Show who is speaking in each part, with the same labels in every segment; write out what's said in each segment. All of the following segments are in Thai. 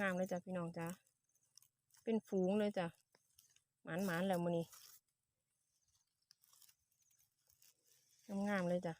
Speaker 1: งามๆเลยจ้ะพี่น้องจ้ะเป็นฝูงเลยจ้ะหมานหมานๆแล้วมื้อนี้งามๆเลยจ้ะ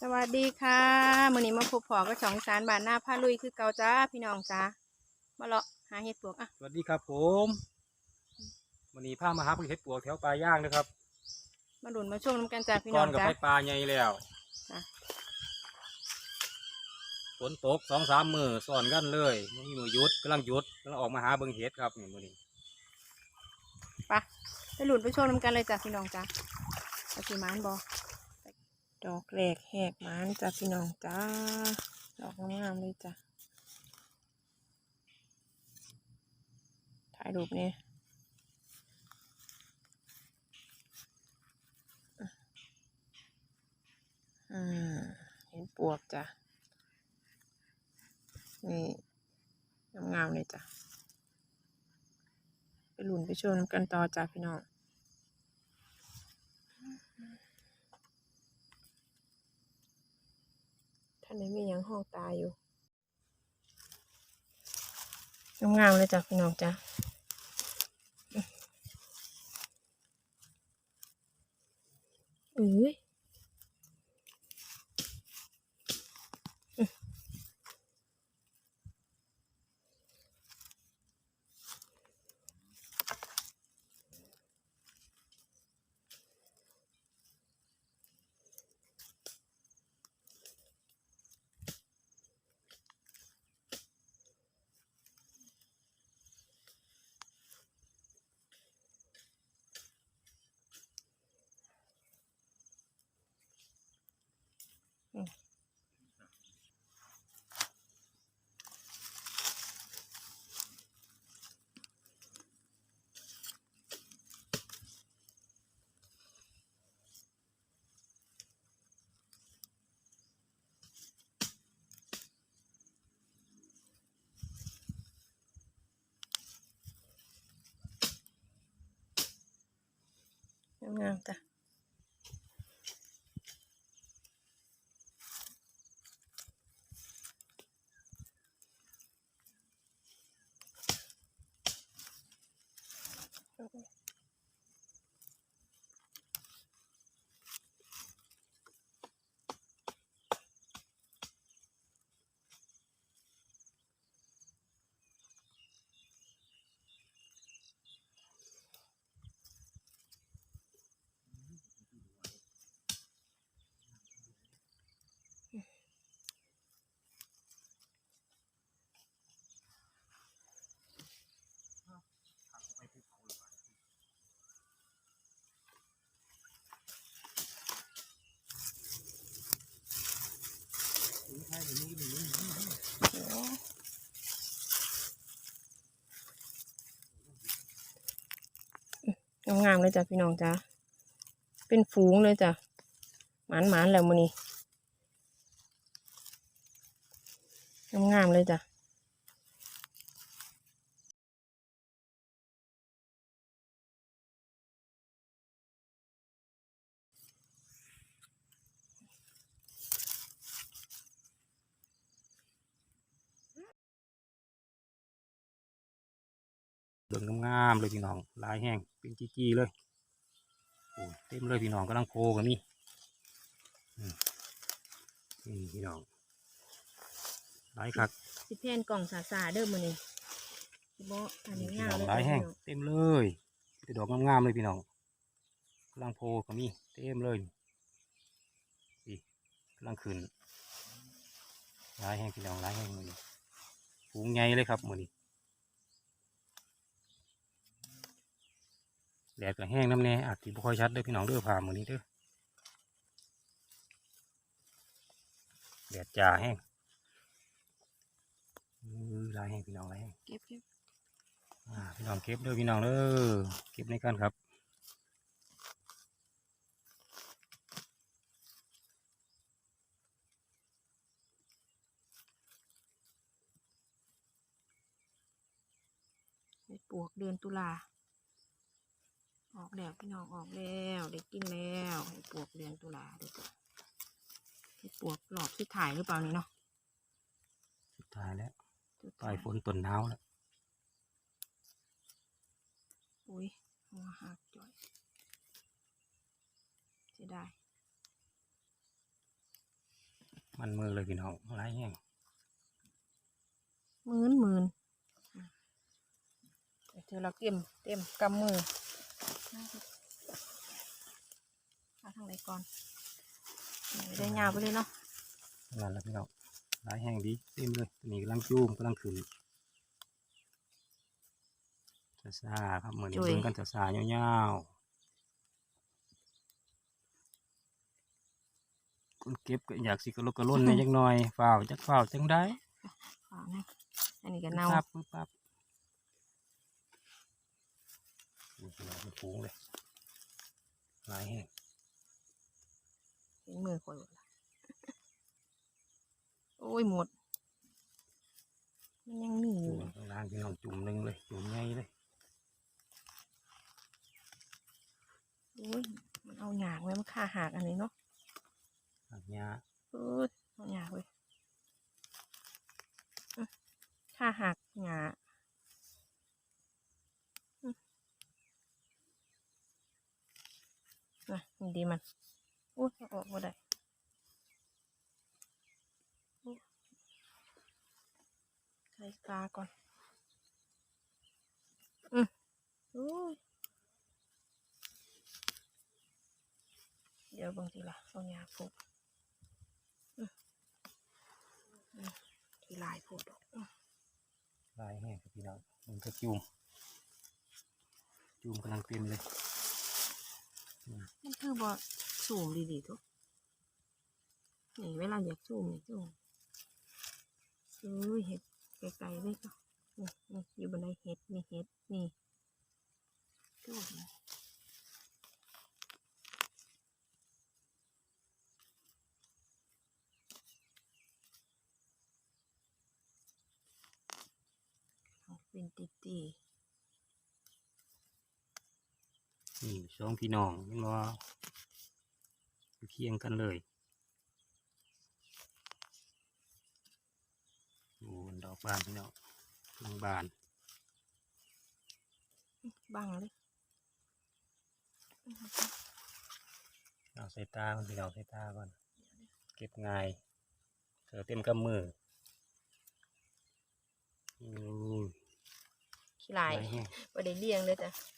Speaker 1: สวัสดีค่ะมื้อนี้มาพบพอกับช่องสารบ้านหน้าผ้าลุยคือเก่าจ้าพี่น้องจ้ามาเลาะหาเห็ดปลวกอะ
Speaker 2: สวัสดีครับผมวันนี้พามาหาผู้เห็ดปวกแถวปลาย่างนะครับ
Speaker 1: มาดุนมาช่วงน้ำกันจ้าพี่
Speaker 2: ก่
Speaker 1: น้
Speaker 2: อ
Speaker 1: อนง
Speaker 2: กับ
Speaker 1: จ้า
Speaker 2: ไปปลาใหญ่แล้ว
Speaker 1: จ้ะ
Speaker 2: ฝนตกสองสามมือซ้อนกันเลยมันมีมือหยุดกำลังหยุดกำลังออกมาหาเบิงเห็ดครับนี่มือนี้
Speaker 1: ไปไปหลุดไปช่วงน้ำกันเลยจ้าพี่น้องจ้าโอเคมานบอดอกแหลกแหกมานจ้าพี่น้องจ้าดอกงามๆเลยจ้าถ่ายรูปเนี่ยอ่าเห็นปวกจ้ะ นี่งามๆเลยจ้ะ ไปหลุนไปชมกันต่อจ้าพี่น้องท่านนี้มียังห้องตายอยู่งามๆเลยจ้ะพี่น้องจ้ะเอ้ย งามๆจ้ะ งามๆเลยจ้ะพี่น้องจ้ะเป็นฝูงเลยจ้ะหมานหมานแล้วมือนี้งามๆเลยจ้ะา
Speaker 2: มๆเลยพี่น้องลายแห้งเป็นจี้ๆเลยโอ้ยเต็มเลยพี่น้องกำลังโพกันนี่อืมนี่พี่น้องลายคัก
Speaker 1: สิแพนกล่องสาสาๆเด้อมื้อนี้สิบ่อันนี้
Speaker 2: พี่
Speaker 1: ยาว
Speaker 2: น้อง
Speaker 1: เลย
Speaker 2: ลายแห้ง
Speaker 1: จ้ะ
Speaker 2: เต็มเลยเป็นดอกงามๆเลยพี่น้องกำลังโพก็มีเต็มเลยนี่กำลังขึ้นลายแห้งพี่น้องลายแห้งมือนี้ฝูงใหญ่เลยครับมือนี้ แดดก็แห้งน้ำแน่อาจจะบ่ค่อยชัดเด้อพี่น้องเด้อผ่ามือนี้เด้อแดดจ้าแห้งอื้อลายแห้งพี่น้องลายแห้ง
Speaker 1: เก็บเก็บ
Speaker 2: อ่าพี่น้องเก็บเด้อพี่น้องเด้อเก็บในกันครับ
Speaker 1: เห็ดปวกเดือนตุลา ออกแล้วพี่น้องออกแล้วได้กินแล้วเห็ดปวกเดือนตุลาเด้อจ้ะเห็ดปวกหลอกที่ถ่ายหรือเปล่านี่เนาะ
Speaker 2: สุดท้ายแล้ว
Speaker 1: จุด
Speaker 2: ปลายฝนต้นหนาวแล้ว
Speaker 1: อุ้ยหัวหักจ่อยเสียดาย
Speaker 2: มันมือเลยพี่น้องหลายแห้ง
Speaker 1: หมื่นหมื่นอืมเดี๋ยวเจอเราเต็มเต็มกำมือ เอาทางไหนก่อนไม่ได้ยาวไปเลยเนาะ
Speaker 2: นั่นแหละพี่น้องหลายแห้งดีเต็มเลยตัวนี้กำลังจูมกำลังขึ้นจะซาครับเหมือน
Speaker 1: จุ๋ย
Speaker 2: เบิ่งกันจะซายาวๆคนเก็บก็อยากสิกระลกกระล่นในจักหน่อยฝ่าวจักฝ่าวจังได้
Speaker 1: ขอนะอันนี้ก็เน่า
Speaker 2: ปั๊บปึ๊บ ปั๊บนี่พี่น้องเป็นฟูงเลยหลายแห้ง
Speaker 1: เห็นมือคอยหมดละโอ้ยหมด มันยังมีอ
Speaker 2: จุ่
Speaker 1: ยู่
Speaker 2: มข้างล่างพี่น้องจุ่มหนึ่งเลย จุ่มใหญ่เลย
Speaker 1: โอ้ยมันเอาหยากไว้มันฆ่าหากอันนี้เนาะ
Speaker 2: หักหญ้า
Speaker 1: เออเอาหยากไว้อื้อฆ่าหักหยาอื้อ นะดีมันโอ้ยเออกมาได้โอ้ยใส่ตาก่อน อือโอ้เดี๋ยวบางทีละเอายาผูกอืออือทีลายผูกด
Speaker 2: ลายแห้งครับพี่น้องมันก็จุ่มจุ่มกำลังเต็มเลย
Speaker 1: มันคือบอสูมดีๆทุกนี่เวลาอยากสูมนี่สูมเอ้ยเห็ดไกลๆเลยก็นี่นี่อยู่บนไดเห็ดนี่เห็ดนี่สูมเป็นตีตี
Speaker 2: นี่สองพี่น้องเห็นว่าเคียงกันเลยโอ้ดอกบานพี่น้องกำลังบาน
Speaker 1: บังเลย
Speaker 2: เอาใส่ตาก่อนพี่น้องใส่ตาก่อนเก็บง่ายเธอเต็มกำมืออู้
Speaker 1: ขี้ลาย
Speaker 2: ลายแห้ง
Speaker 1: ประเดี๋ยวเลี้ยงเลยจ้ะ
Speaker 2: นี่กำลัง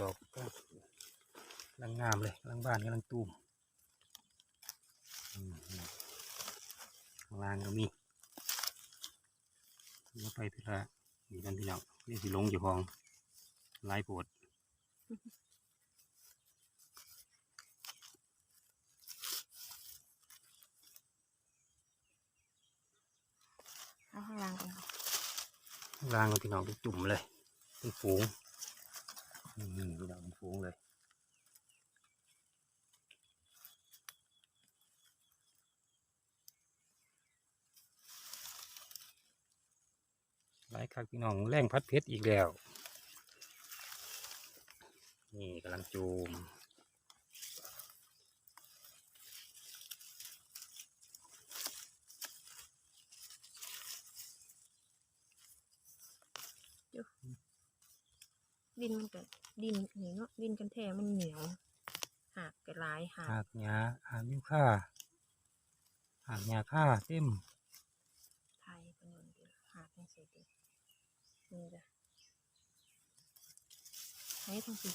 Speaker 2: ดอกก็กำลังงามเลยกำลังบานกำลังตูมอืมข้างล่างก็มีแล้วไปพี่ละนี่กันพี่น้องนี่สิลงอยู่ห้องหลายโปวด
Speaker 1: เอาข้างล่างกัน
Speaker 2: ข้างล่างก็พี่น้องเป็นจุ่มเลยเป็นฝูง อืมพี่น้องฟูงเลยหลายคักพี่น้องแรงพัดเพชรอีกแล้ว นี่กำลังจูม
Speaker 1: ดินมันก็ดิ นนี่เนาะดินกันแท้มันเหนียวหากกระลายหาก
Speaker 2: หากหญ้าหากนิ้วค่าหากหญ้าค่าเต็ม
Speaker 1: ไทยเป็นอย่างเดียวหากไม่ใช่ดีนี่จ้ะให้ทั้งสิ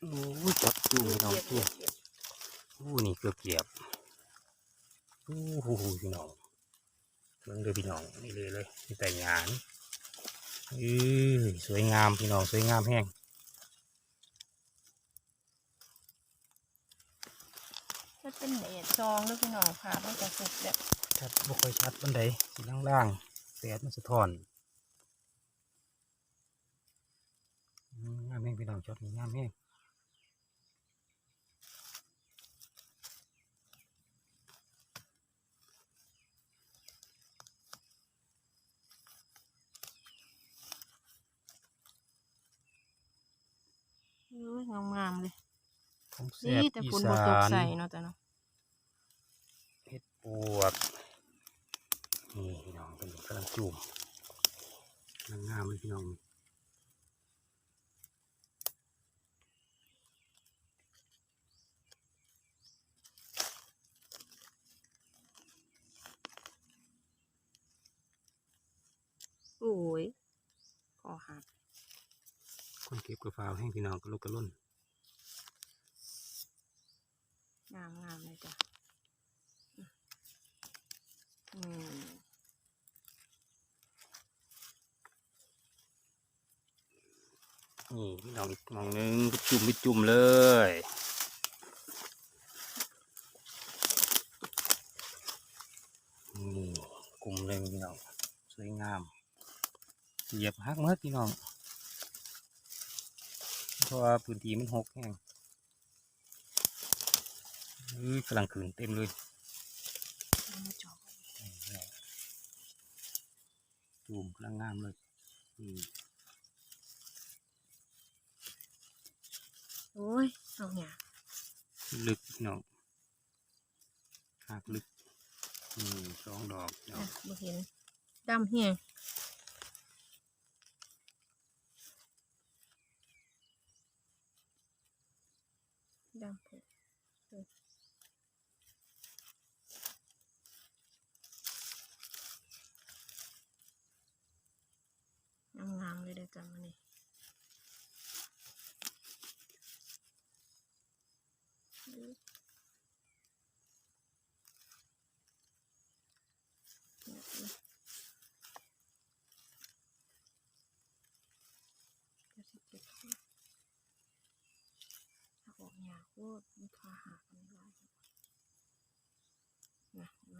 Speaker 2: โอ้ยจับจูมพี่น้องตัวโอ้นี่เกือบเหยียบโอ้โหพี่น้องเบิ่งเลยพี่น้องนี่เลยเลยมีแต่หยานเออสวยงามพี่น้องสวยงามแห้ง
Speaker 1: มันเป็นแดดซองด้วยพี่น้องค่ะมันจะสุกแบบ
Speaker 2: ชัดบ่ค่อยชัดบันไดสีล่างๆแดดมันสะท้อนอืมงามแห้งพี่น้องช็อตนี้งามแห้ง
Speaker 1: งามๆเลย
Speaker 2: ของแซ่
Speaker 1: นี่
Speaker 2: บ
Speaker 1: แต่
Speaker 2: อี
Speaker 1: ฝน
Speaker 2: ส
Speaker 1: บ่ตกา
Speaker 2: น
Speaker 1: ใส่เนาะแต่เนาะ
Speaker 2: เห็ดปวกนี่พี่น้องเป็นกำลังจุ่มกำลังงามเลยพี่น้อง
Speaker 1: โอ้ยคอหัก
Speaker 2: คนเก็บกระฟาวแห้งพี่น้องกระลุกกระล่น
Speaker 1: งามงามเลยจ้ะอืม
Speaker 2: นี่พี่น้องอีกมองหนึงจุ่มไปจุ่มเลยนี่กลุ่มเลยพี่น้องสวยงามเหยียบฮักเมื่อพี่น้องเพราะว่าพื้นที่มันหกแห้ง อื้อกำลังขืนเต็มเลย
Speaker 1: เอามาจอบ
Speaker 2: จุ่มกำลังงามเลยนี่
Speaker 1: โอ้ยเอาเนี่ย
Speaker 2: ลึกพี่น้องหักลึกนี่สองดอกพี่น้อ
Speaker 1: อะ
Speaker 2: ง
Speaker 1: บ่เห็นดำเฮียงดำผมงามๆ เลยเด้อจ้ะมานี่เดี๋ยวสิเก็บให้ถ้าออกยากโคตรมีคาหากันได้นะเห็นไหม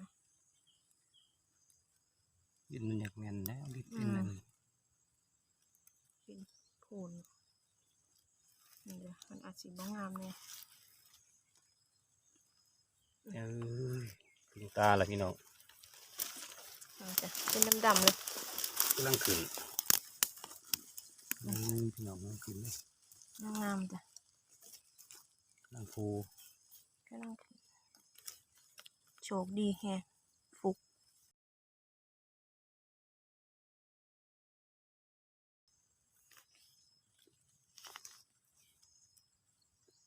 Speaker 2: ดินมันอยากแม่นแล้วดินเป็น
Speaker 1: อืม
Speaker 2: นั่น
Speaker 1: เป็นโคนนี่เดี๋ยวมันอาจสิบ้งามเนี่ย
Speaker 2: เอ้ยถึงตาละพี่น้อง
Speaker 1: มันจะเป็นดำๆเลย
Speaker 2: กำลังขึ้นเอ้ยพี่น้องกำลังขึ้นเลย
Speaker 1: งามๆจ้ะ
Speaker 2: กำลังฟู
Speaker 1: ก็ต้องโชคดีแฮะฟุก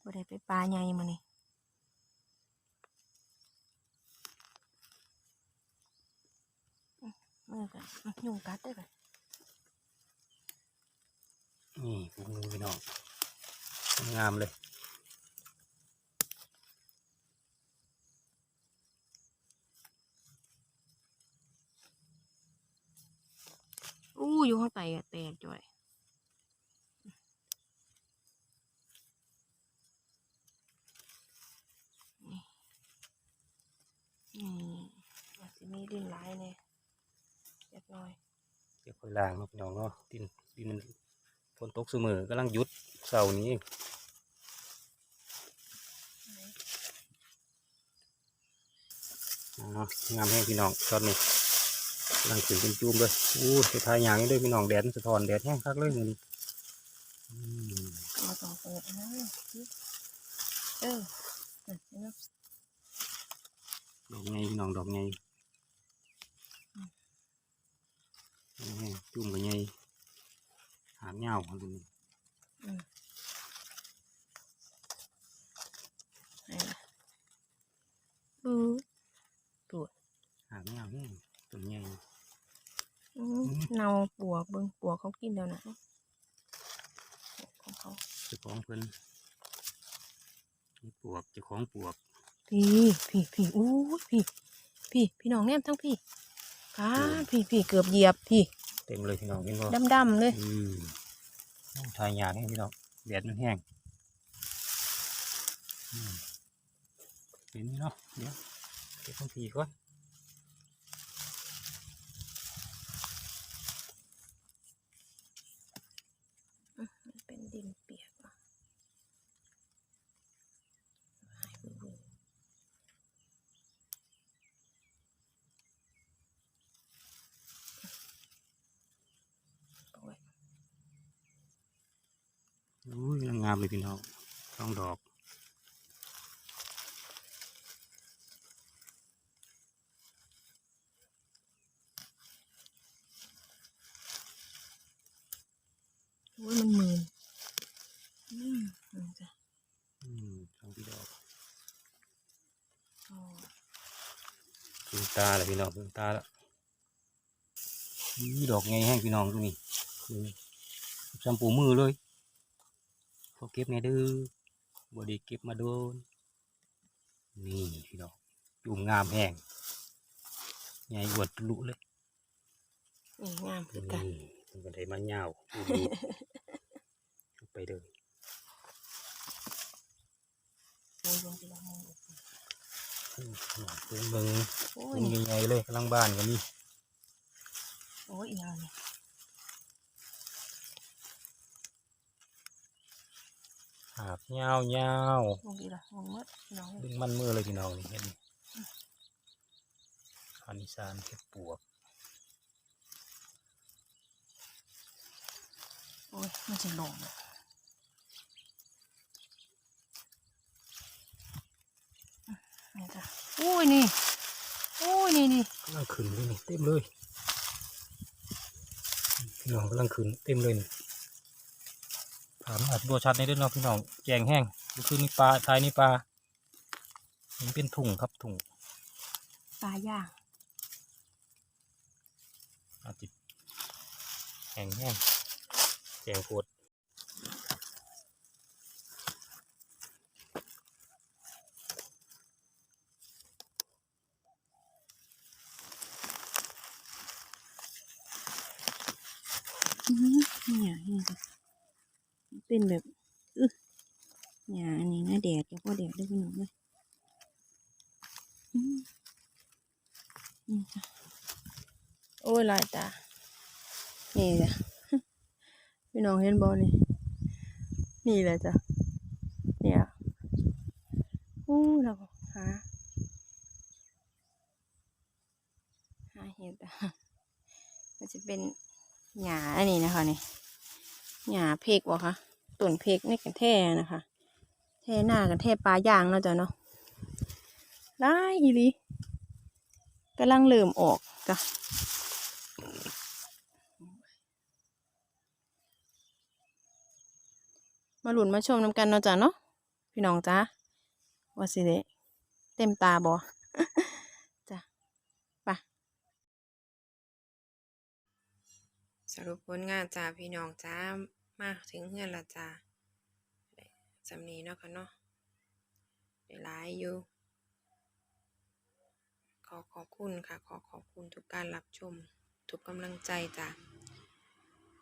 Speaker 1: บ่ได้ไปปลาใหญ่มานี่อื้อมือกันอื้อยุงกัดได้กัน
Speaker 2: นี่ฟูงูพี่น้องงามเลย
Speaker 1: อู้อยู่ข้างใต้อะแตกจ่อยนี่นี่อาจจะมี ดินร้ายเนี่ยเล็กน้อย
Speaker 2: เดี๋ยวค่อยล้างเนาะพี่น้องเนาะดินดินมันฝนตกเสมอกำลังหยุดเสาร์นี้เองอ๋องามแห้งพี่น้องตอนนี้กำลังขึ้นเป็นจุ่มเลยอู้ไปทายอย่างนี้ด้วยพี่น้องแดดมันสะท้อนแดดแห้งคักเลยมือนี้อืม
Speaker 1: มาต้องเปิดนะเออเออเห็นไหม
Speaker 2: ดอกไงพี่น้องดอกไงแห้ง จุ่มกับไงหามเหงาของตัวนี้
Speaker 1: อืมไหนล่ะอือปวด
Speaker 2: หามเหงาแห้งตัวใหญ่
Speaker 1: อืมเนาปวกเบิ่งปวกเขากินแล้วนะของเขา
Speaker 2: เจ้าของเพิ่นมีปวกเจ้าของปวก
Speaker 1: พี่พี่พี่อู้ยพี่ พี่ พี่น้องแนมทั้งพี่ก้าพี่พี่เกือบเหยียบพี่
Speaker 2: เต็มเลยพี่น้องเห็นบ่
Speaker 1: ดำดำๆเลย
Speaker 2: อืมทายยากแห้งพี่น้องแดดมันแห้งอืมเห็นไหมเนาะเดี๋ยวเก็บของผีก่อน
Speaker 1: มันเป็นดินเปียกอะหายไปเลยโอ้ย
Speaker 2: อุ้ยง งามเลยพี่น้องต้องดอก
Speaker 1: โอ้ยมันมืนอืมนี่จ้ะ
Speaker 2: อืมสองพี่ดอก
Speaker 1: โอ้
Speaker 2: ถึงตาแล้วพี่น้องถึงตาแล้วนี่ดอกไงแห้งพี่น้องตรงนี้คือจำปูมือเลยพอ เก็บไงเด้อบไดีเก็บมาโดนนี่พี่น้องจุ่มงามแห้งใหญ่อวดทะลุเลย
Speaker 1: นี่งามคือกัน
Speaker 2: นี่มันก็ได้มันยาวดูดีเอาไปเลย
Speaker 1: โอ้ยลงไปละมอง
Speaker 2: อืมเบิ่งเบิ่ง
Speaker 1: โอ้ย
Speaker 2: เบิ่ง
Speaker 1: นี่
Speaker 2: ใหญ่ๆเลยกำลังบ้านก็มี
Speaker 1: โอ้ยอีกแล้ว นี่
Speaker 2: หาบยาวยาว
Speaker 1: ลงไปละมองมัดน้อง
Speaker 2: ดึงมันมือเลยพี่น้องนี่เห็นไหมอันนี้สารเห็ดปวก
Speaker 1: โอ้ยมันจะลงเลยนี่จ้ะโอ้ยนี่โอ้ยนี่นี่
Speaker 2: กำลังขึ้นเลยนี่เต็มเลย พี่น้องกำลังขึ้นเต็มเลยนี่ ถามอาจบัวชัดในเรื่องน้องพี่น้องแจงแห้งดูคือนี่ปลาทายนี่ปลามันเป็นถุงครับถุง
Speaker 1: ปลาย่าง
Speaker 2: อาจจะแห้งแห้งแจงโคตร
Speaker 1: อือเนี่ยนี่จ้ะ เป็นแบบอึเนี่ยอันนี้นะแดดกับพ่อแดดด้วยพี่น้องเลยนี่จ้ะโอ้ยลายตานี่จ้ะพี่น้องเห็นบอนี่นี่แหละจ้ะเนี่ยอู้เราหาหาเห็ดอะมันจะเป็นหญ้าอันนี้นะคะนี่หญ้าเพกบ่คะ ต้นเพกในกันแท่นะคะ แท่หน้ากันแท่ปลาย่างเนาะจ้ะเนาะร้ายอีลีกำลังเริ่มออกจ้ะมาหลุนมาชมน้ำกันเนาะจ้ะเนาะพี่น้องจ้าว่าสิเดเต็มตาบ่จ้ะไปสรุปผลงานจ้าพี่น้องจ้า มาถึงเฮือนละจ้าสำนีเนาะค่ะเนาะได้หลายอยู่ ขอขอบคุณค่ะ ขอขอบคุณทุกการรับชม ทุกกำลังใจจ้า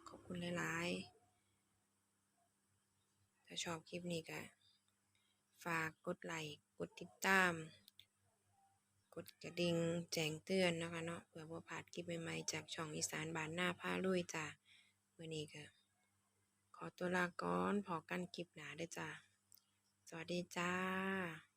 Speaker 1: ขอบคุณหลายๆ ถ้าชอบคลิปนี้ก็ฝากกดไลค์ กดติดตาม กดกระดิ่งแจ้งเตือนนะคะเนาะเพื่อบ่พลาดคลิปใหม่ๆ จากช่องอีสานบ้านหน้าผ้าลุยจ้ะมื้อนี้ก็ ขอตัวลาก่อนพอกันคลิปหนาเด้อจ้า สวัสดีจ้า